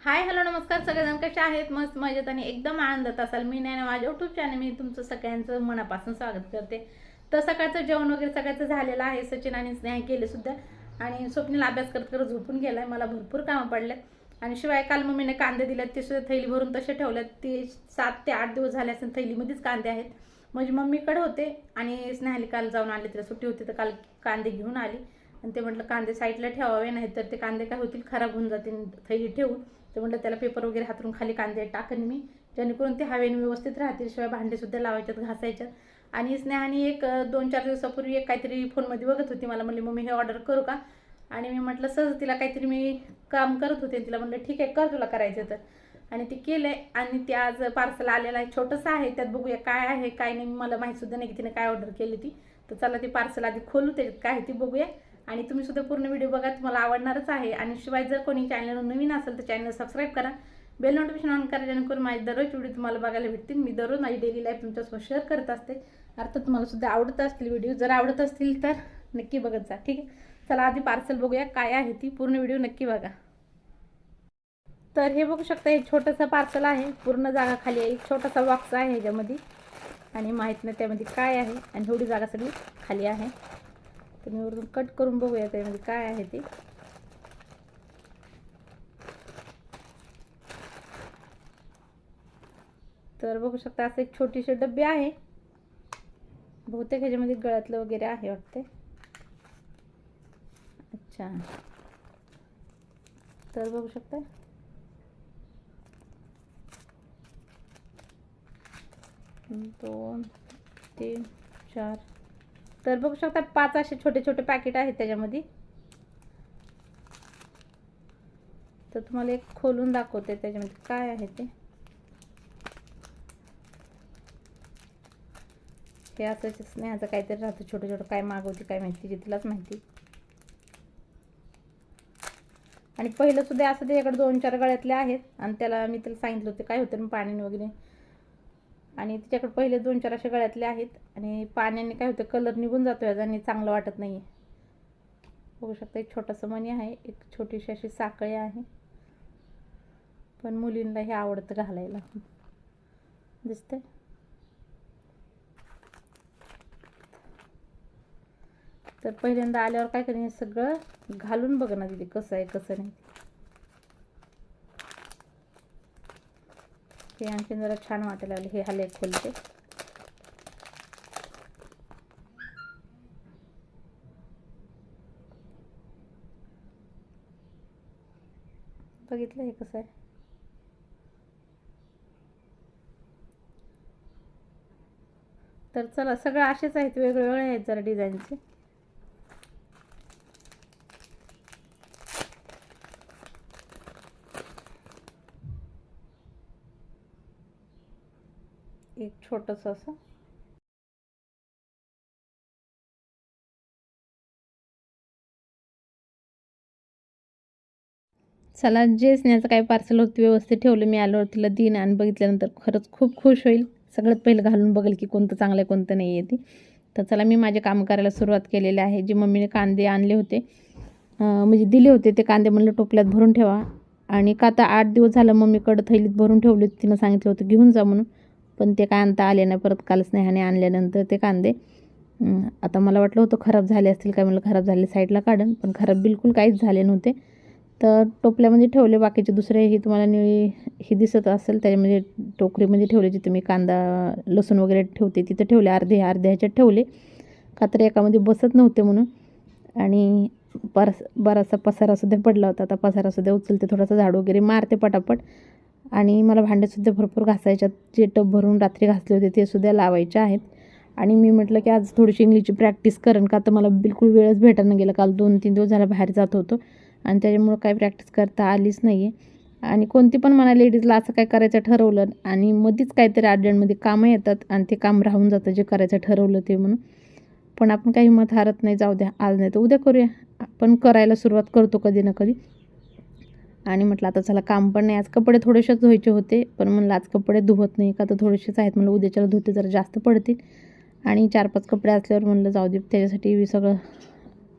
Hi hello नमस्कार. सगळेजण कसे आहेत? मस्त मजेत आणि एकदम आनंदात असाल. मी नाही माझ्या यूट्यूब चॅनल मी तुमचं सगळ्यांचं मनापासून स्वागत करते. तर सकाळचं जेवण वगैरे सगळ्याचं झालेलं आहे. सचिन आणि स्नेहा केले सुद्धा. आणि स्वप्नीला अभ्यास करत करत झोपून गेलाय. मला भरपूर कामं पडले आणि शिवाय काल मम्मीने कांदे दिलेत. ते सुद्धा थैली भरून तसे ठेवलेत ते सात ते आठ दिवस झाले असेल थैलीमध्येच कांदे आहेत. म्हणजे मम्मीकडे होते आणि स्नेहाली काल जाऊन आले तिला सुट्टी होती तर काल कांदे घेऊन आली. आणि ते म्हटलं कांदे साईडला ठेवावे नाही तर ते कांदे काय होतील? खराब होऊन जातील. थैली ठेवून तर म्हटलं त्याला पेपर वगैरे हातरून खाली कांदे टाकन मी जेणेकरून ते हवेने व्यवस्थित राहतील शिवाय भांडेसुद्धा लावायच्यात घासायच्यात. आणि स्नेहाने एक दोन चार दिवसापूर्वी एक काहीतरी फोनमध्ये बघत होती मला म्हणली मम्मी हे ऑर्डर करू का? आणि मी म्हटलं सहज तिला काहीतरी मी काम करत होते. तिला म्हटलं ठीक आहे कर तुला करायचं तर. आणि ते केलंय आणि ते आज पार्सल आलेलं आहे छोटंसं आहे त्यात बघूया काय आहे काय नाही मला माहीत सुद्धा नाही की तिने काय ऑर्डर केली ती. तर चला ती पार्सल आधी खोलू त्याच्यात काय आहे ती बघूया. आणि तुम्ही सुद्धा पूर्ण व्हिडिओ बघा तुम्हाला आवडणारच आहे. आणि शिवाय जर कोणी चॅनलवर नवीन असेल तर चॅनल सबस्क्राईब करा. बेल नोटिफिकेशन ऑन करा जेणेकरून माझे दररोज व्हिडिओ तुम्हाला बघायला भेटतील. मी दररोज माझी डेली लाईफ तुमच्यासोबत शेअर करत असते. अर्थात तुम्हाला सुद्धा आवडत असतील व्हिडिओ जर आवडत असतील तर नक्की बघत जा ठीक आहे? चला आधी पार्सल बघूया. काय आहे ती? पूर्ण व्हिडिओ नक्की बघा. तर हे बघू शकता हे छोटंसं पार्सल आहे. पूर्ण जागा खाली आहे. एक छोटासा बॉक्स आहे ह्याच्यामध्ये. आणि माहीत नाही त्यामध्ये काय आहे. आणि एवढी जागा सगळी खाली आहे. तर मी वरून कट करून बघूया त्यामध्ये म्हणजे काय आहे ते. तर बघू शकता असं एक छोटीशी डबे आहे. बहुतेक ह्याच्यामध्ये गळ्यातलं वगैरे आहे वाटते अच्छा. तर बघू शकता. दोन तीन चार तर बघू शकता पाच असे छोटे छोटे पॅकेट आहेत त्याच्यामध्ये. तर तुम्हाला एक खोलून दाखवते त्याच्यामध्ये काय आहे ते. हे असं स्नेहाचं काहीतरी राहतं छोटं छोटं काय मागवते काय माहिती तिची तिलाच माहिती. आणि पहिलं सुद्धा असं त्याच्याकडे दोन चार गळ्यातले आहेत आणि त्याला मी त्याला सांगितलं होतं काय होतं ना वगैरे. आणि तिच्याकडे पहिले दोन चार अशा गळ्यातले आहेत आणि पाण्याने काय होतं कलर निघून जातो याचा आणि चांगलं वाटत नाही आहे बघू शकता एक छोटासा मणी आहे एक छोटीशी अशी साखळी आहे. पण मुलींना हे आवडतं घालायला. दिसते तर पहिल्यांदा आल्यावर काय करेन सगळं घालून बघ ना तिथे कसं आहे कसं नाही. ते आणखी जरा छान वाटायला लागले हे हाले खोलते. बघितलं हे कसं आहे? तर चला सगळं असेच आहेत वेगवेगळे आहेत जरा डिझाईनचे एक छोटंसं असं. चला जे स्नेहाचं काय पार्सल होतं व्यवस्थित ठेवलं. मी आल्यावर तिला दिन आणि बघितल्यानंतर खरंच खूप खुश होईल. सगळ्यात पहिलं घालून बघेल की कोणतं चांगलं आहे कोणतं नाही आहे ती. तर चला मी माझे काम करायला सुरुवात केलेली आहे. जे मम्मीने कांदे आणले होते म्हणजे दिले होते ते कांदे म्हणलं टोपल्यात भरून ठेवा. आणि का आता आठ दिवस झालं मम्मीकडं थैलीत भरून ठेवली तिनं सांगितलं होतं घेऊन जा म्हणून. पण ते काय आणता आले नाही परत काल स्नेहाने आणल्यानंतर ते कांदे आता मला वाटलं होतं खराब झाले असतील काय म्हणलं खराब झाले साईडला काढून पण खराब बिलकुल काहीच झाले नव्हते. तर टोपल्यामध्ये म्हणजे ठेवले बाकीचे दुसरे ही तुम्हाला निळी ही दिसत असेल त्याच्यामध्ये म्हणजे टोकरीमध्ये म्हणजे ठेवले जिथे मी कांदा लसूण वगैरे ठेवते तिथं ठेवले अर्धे अर्धे ह्याच्यात ठेवले. का तर एकामध्ये बसत नव्हते म्हणून. आणि बराच बराचसा पसारासुद्धा पडला होता आता पसारासुद्धा उचलते थोडासा झाड वगैरे मारते पटापट. आणि मला भांडेसुद्धा भरपूर घासायच्यात जे टब भरून रात्री घासले होते ते सुद्धा लावायचे आहेत. आणि मी म्हटलं की आज थोडीशी इंग्लिशची प्रॅक्टिस करेन का? तर मला बिलकुल वेळच भेटायला गेला. काल दोन तीन दिवस झाला बाहेर जात होतो. आणि त्याच्यामुळं काही प्रॅक्टिस करता आलीच नाही आहे आणि कोणती पण मला लेडीजला असं काय करायचं ठरवलं आणि मध्येच काहीतरी अर्जंटमध्ये कामं येतात आणि ते काम राहून जातं जे करायचं ठरवलं ते म्हणून. पण आपण काही हिंमत हारत नाही जाऊ द्या आज नाही तर उद्या करूया. आपण करायला सुरुवात करतो कधी ना कधी. आणि म्हटलं आता चला काम पण नाही. आज कपडे थोडेसेच धुवायचे होते पण म्हणलं आज कपडे धुवत नाही का तर थोडेसेच आहेत. म्हणलं उद्याच्याला धुते जरा जास्त पडतील. आणि चार पाच कपडे असल्यावर म्हणलं जाऊ दे त्याच्यासाठी सगळं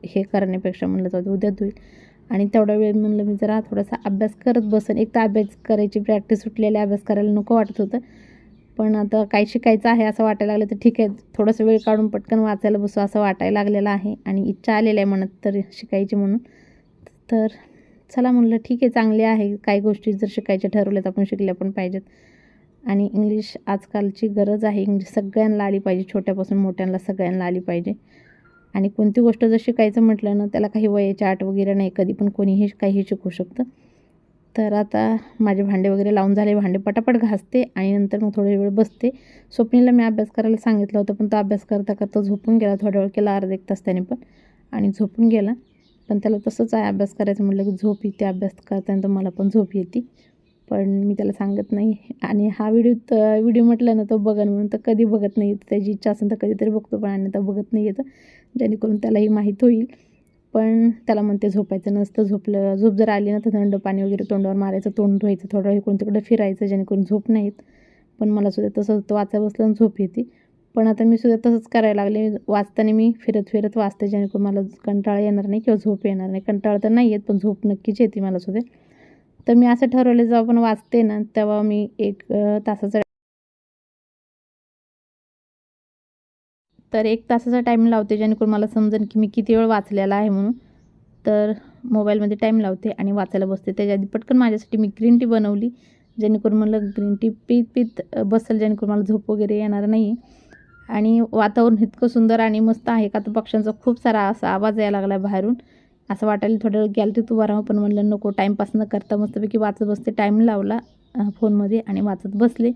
हे करण्यापेक्षा म्हणलं जाऊ दे उद्या धुईल. आणि तेवढा वेळ म्हणलं मी जरा थोडासा अभ्यास करत बसेन. एक तर अभ्यास करायची प्रॅक्टिस सुटलेली अभ्यास करायला नको वाटत होतं. पण आता काय शिकायचं आहे असं वाटायला लागलं तर ठीक आहे थोडंसं वेळ काढून पटकन वाचायला बसू असं वाटायला लागलेलं आहे. आणि इच्छा आलेली आहे म्हणत तर शिकायची म्हणून. तर चला म्हणलं ठीक आहे चांगले आहे. काही गोष्टी जर शिकायच्या ठरवल्यात आपण शिकल्या पण पाहिजेत. आणि इंग्लिश आजकालची गरज आहे. इंग्लिश सगळ्यांना आली पाहिजे. छोट्यापासून मोठ्यांना सगळ्यांना आली पाहिजे. आणि कोणती गोष्ट जर शिकायचं म्हटलं ना त्याला काही वयाची आट वगैरे नाही. कधी पण कोणीही काहीही शिकू शकतं. तर आता माझे भांडे वगैरे लावून झाले. भांडे पटापट घासते आणि नंतर मग थोडा वेळ बसते. स्वप्नीला मी अभ्यास करायला सांगितलं होतं पण तो अभ्यास करता करता झोपून गेला. थोडा वेळ केला अर्धा एक तास त्याने पण आणि झोपून गेला. पण त्याला तसंच आहे अभ्यास करायचं म्हटलं की झोप येते अभ्यास करताना तर मला पण झोप येते. पण मी त्याला सांगत नाही. आणि हा व्हिडिओ तर व्हिडिओ म्हटलं ना तो बघन म्हणून तर कधी बघत नाही येतं. त्याची इच्छा असेल तर कधीतरी बघतो पण आणि तर बघत नाही येतं. जेणेकरून त्यालाही माहीत होईल. पण त्याला म्हणते झोपायचं नसतं. झोपलं झोप जर आली ना तर थंड पाणी वगैरे तोंडावर मारायचं तोंड धुवायचं थोडं इकडून तिकडं फिरायचं जेणेकरून झोप नाही येत. पण मला सुद्धा तसं वाचा बसलं झोप येते. पण आता मी सुद्धा तसंच करायला लागले. वाचताना मी फिरत फिरत वाचते जेणेकरून मला कंटाळा येणार नाही किंवा झोप येणार नाही. कंटाळा तर नाही येत पण झोप नक्कीच येते मला सुद्धा. तर मी असं ठरवलं जेव्हा पण वाचते ना तेव्हा मी एक तासाचा तर एक तासाचा टाईम लावते जेणेकरून मला समजेल की मी किती वेळ वाचलेला आहे म्हणून. तर मोबाईलमध्ये टाईम लावते आणि वाचायला बसते. त्याच्या आधी पटकन माझ्यासाठी मी ग्रीन टी बनवली जेणेकरून मला ग्रीन टी पीत पीत बसेल जेणेकरून मला झोप वगैरे येणार नाही आणि वातावरण इतकं सुंदर आणि मस्त आहे का तर पक्ष्यांचा खूप सारा असा आवाज यायला लागला बाहेरून. असं वाटायला थोडं वेळ गॅलरीत उभा राहावं पण म्हणलं नको टाईमपास न करता मस्तपैकी वाचत बसते. टाईम लावला फोनमध्ये आणि वाचत बसले.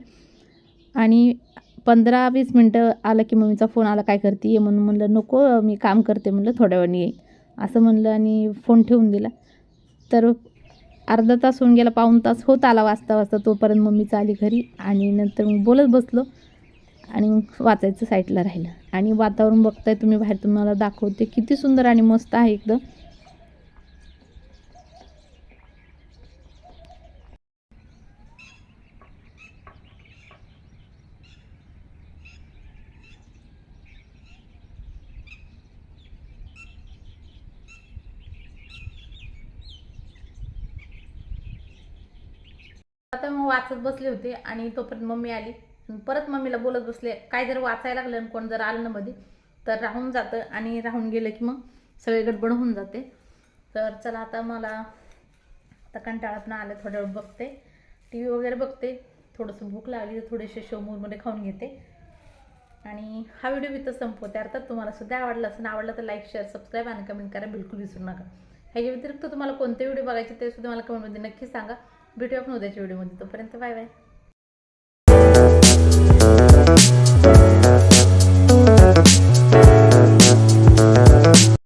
आणि पंधरा वीस मिनटं आलं की मम्मीचा फोन आला काय करते ये म्हणून म्हणलं नको मी काम करते म्हणलं थोड्या वेळाने येईल असं म्हणलं आणि फोन ठेवून दिला. तर अर्धा तास होऊन गेला पाऊण तास होत आला वाजता वाजता तोपर्यंत मम्मीचा आली घरी आणि नंतर मग बोलत बसलो. आणि मग वाचायचं साईडला राहिलं. आणि वातावरण बघताय तुम्ही बाहेर तुम्हाला दाखवते किती सुंदर आणि मस्त आहे एकदम. आता मग वाचत बसले होते आणि तोपर्यंत मम्मी आली. परत मम्मीला बोलत बसले काय जर वाचायला लागलं आणि कोण जर आलं ना मध्ये तर राहून जातं आणि राहून गेलं की मग सगळे गडबड होऊन जाते. तर चला आता मला आता कंटाळा पण आलं थोड्या वेळ बघते. टी व्ही वगैरे बघते. थोडंसं भूक लागली तर थोडेसे शोमूरमध्ये खाऊन घेते. आणि हा व्हिडिओ इथं तर संपवते. अर्थात तुम्हाला सुद्धा आवडला असेल आवडला तर लाईक शेअर सबस्क्राईब आणि कमेंट करा. बिलकुल विसरू नका. ह्याच्या व्यतिरिक्त तुम्हाला कोणते व्हिडिओ बघायचे ते सुद्धा मला कमेंटमध्ये नक्की सांगा. भेटूया आपण उद्याच्या व्हिडिओमध्ये. तोपर्यंत बाय बाय. Thank